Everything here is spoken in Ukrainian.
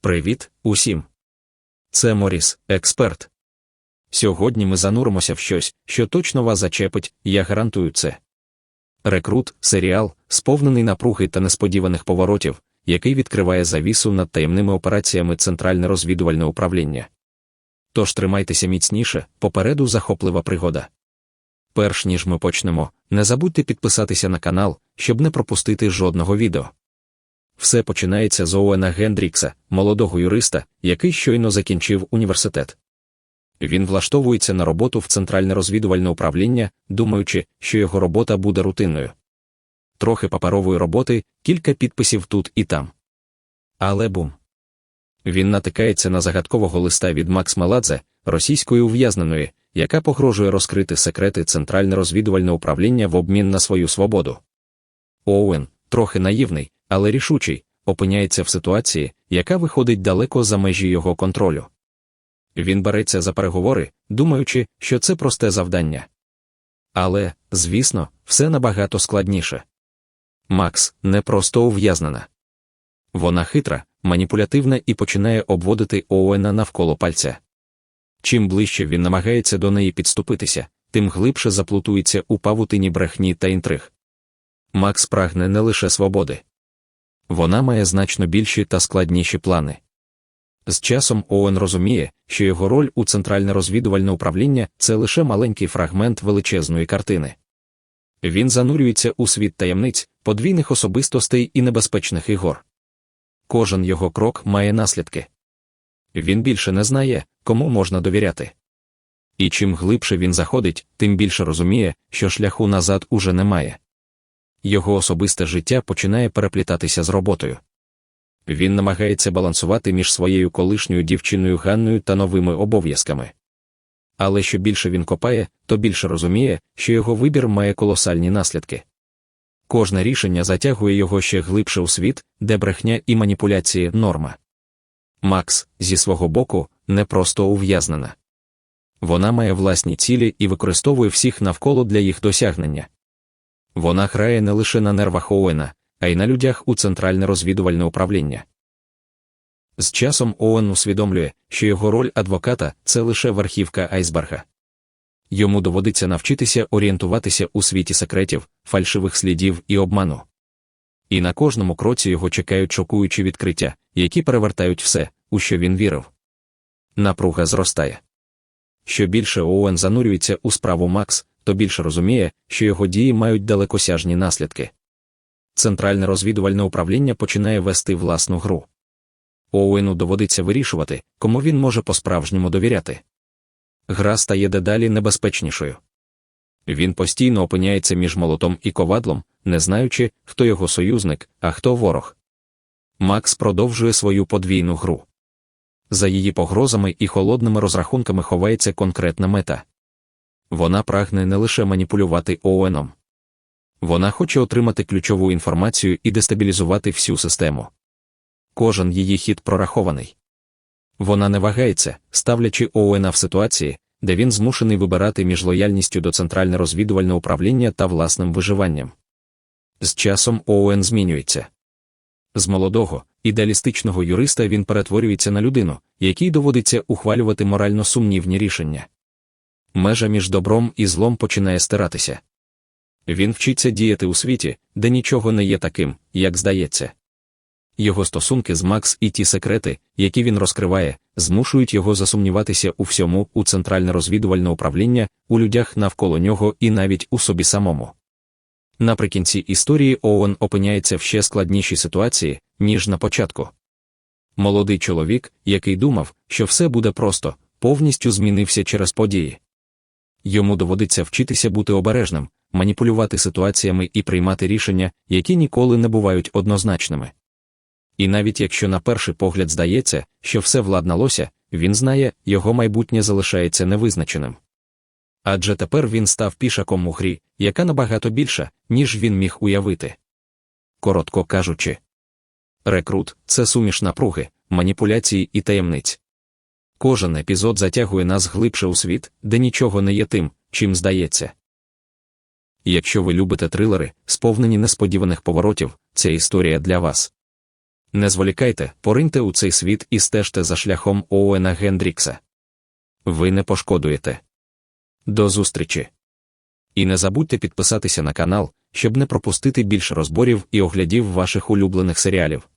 Привіт усім! Це Моріс, експерт. Сьогодні ми зануримося в щось, що точно вас зачепить, я гарантую це. Рекрут серіал, сповнений напруги та несподіваних поворотів, який відкриває завісу над таємними операціями Центральне розвідувальне управління. Тож тримайтеся міцніше, попереду захоплива пригода. Перш ніж ми почнемо, не забудьте підписатися на канал, щоб не пропустити жодного відео. Все починається з Оуена Гендрікса, молодого юриста, який щойно закінчив університет. Він влаштовується на роботу в центральне розвідувальне управління, думаючи, що його робота буде рутинною. Трохи паперової роботи, кілька підписів тут і там. Але бум. Він натикається на загадкового листа від Макс Меладзе, російської ув'язненої, яка погрожує розкрити секрети центральне розвідувальне управління в обмін на свою свободу. Оуен, трохи наївний, але рішучий, опиняється в ситуації, яка виходить далеко за межі його контролю. Він береться за переговори, думаючи, що це просте завдання. Але, звісно, все набагато складніше. Макс не просто ув'язнена. Вона хитра, маніпулятивна і починає обводити Оуена навколо пальця. Чим ближче він намагається до неї підступитися, тим глибше заплутується у павутині брехні та інтриг. Макс прагне не лише свободи. Вона має значно більші та складніші плани. З часом Оуен розуміє, що його роль у центральне розвідувальне управління це лише маленький фрагмент величезної картини. Він занурюється у світ таємниць, подвійних особистостей і небезпечних ігор. Кожен його крок має наслідки. Він більше не знає, кому можна довіряти. І чим глибше він заходить, тим більше розуміє, що шляху назад уже немає. Його особисте життя починає переплітатися з роботою. Він намагається балансувати між своєю колишньою дівчиною Ганною та новими обов'язками. Але що більше він копає, то більше розуміє, що його вибір має колосальні наслідки. Кожне рішення затягує його ще глибше у світ, де брехня і маніпуляції норма. Макс, зі свого боку, не просто ув'язнена. Вона має власні цілі і використовує всіх навколо для їх досягнення. Вона грає не лише на нервах Оуена, а й на людях у центральне розвідувальне управління. З часом Оуен усвідомлює, що його роль адвоката це лише верхівка айсберга. Йому доводиться навчитися орієнтуватися у світі секретів, фальшивих слідів і обману. І на кожному кроці його чекають шокуючі відкриття, які перевертають все, у що він вірив. Напруга зростає. Що більше Оуен занурюється у справу Макс, то більше розуміє, що його дії мають далекосяжні наслідки. Центральне розвідувальне управління починає вести власну гру. Оуену доводиться вирішувати, кому він може по-справжньому довіряти. Гра стає дедалі небезпечнішою. Він постійно опиняється між молотом і ковадлом, не знаючи, хто його союзник, а хто ворог. Макс продовжує свою подвійну гру. За її погрозами і холодними розрахунками ховається конкретна мета. Вона прагне не лише маніпулювати Оуеном. Вона хоче отримати ключову інформацію і дестабілізувати всю систему. Кожен її хід прорахований. Вона не вагається, ставлячи Оуена в ситуації, де він змушений вибирати між лояльністю до центральне розвідувальне управління та власним виживанням. З часом Оуен змінюється. З молодого, ідеалістичного юриста він перетворюється на людину, якій доводиться ухвалювати морально сумнівні рішення. Межа між добром і злом починає стиратися. Він вчиться діяти у світі, де нічого не є таким, як здається. Його стосунки з Макс і ті секрети, які він розкриває, змушують його засумніватися у всьому у центральне розвідувальне управління, у людях навколо нього і навіть у собі самому. Наприкінці історії Оуен опиняється в ще складнішій ситуації, ніж на початку. Молодий чоловік, який думав, що все буде просто, повністю змінився через події. Йому доводиться вчитися бути обережним, маніпулювати ситуаціями і приймати рішення, які ніколи не бувають однозначними. І навіть якщо на перший погляд здається, що все владналося, він знає, його майбутнє залишається невизначеним. Адже тепер він став пішаком у грі, яка набагато більша, ніж він міг уявити. Коротко кажучи, рекрут це суміш напруги, маніпуляції і таємниць. Кожен епізод затягує нас глибше у світ, де нічого не є тим, чим здається. Якщо ви любите трилери, сповнені несподіваних поворотів, ця історія для вас. Не зволікайте, пориньте у цей світ і стежте за шляхом Оуена Гендрікса. Ви не пошкодуєте. До зустрічі! І не забудьте підписатися на канал, щоб не пропустити більше розборів і оглядів ваших улюблених серіалів.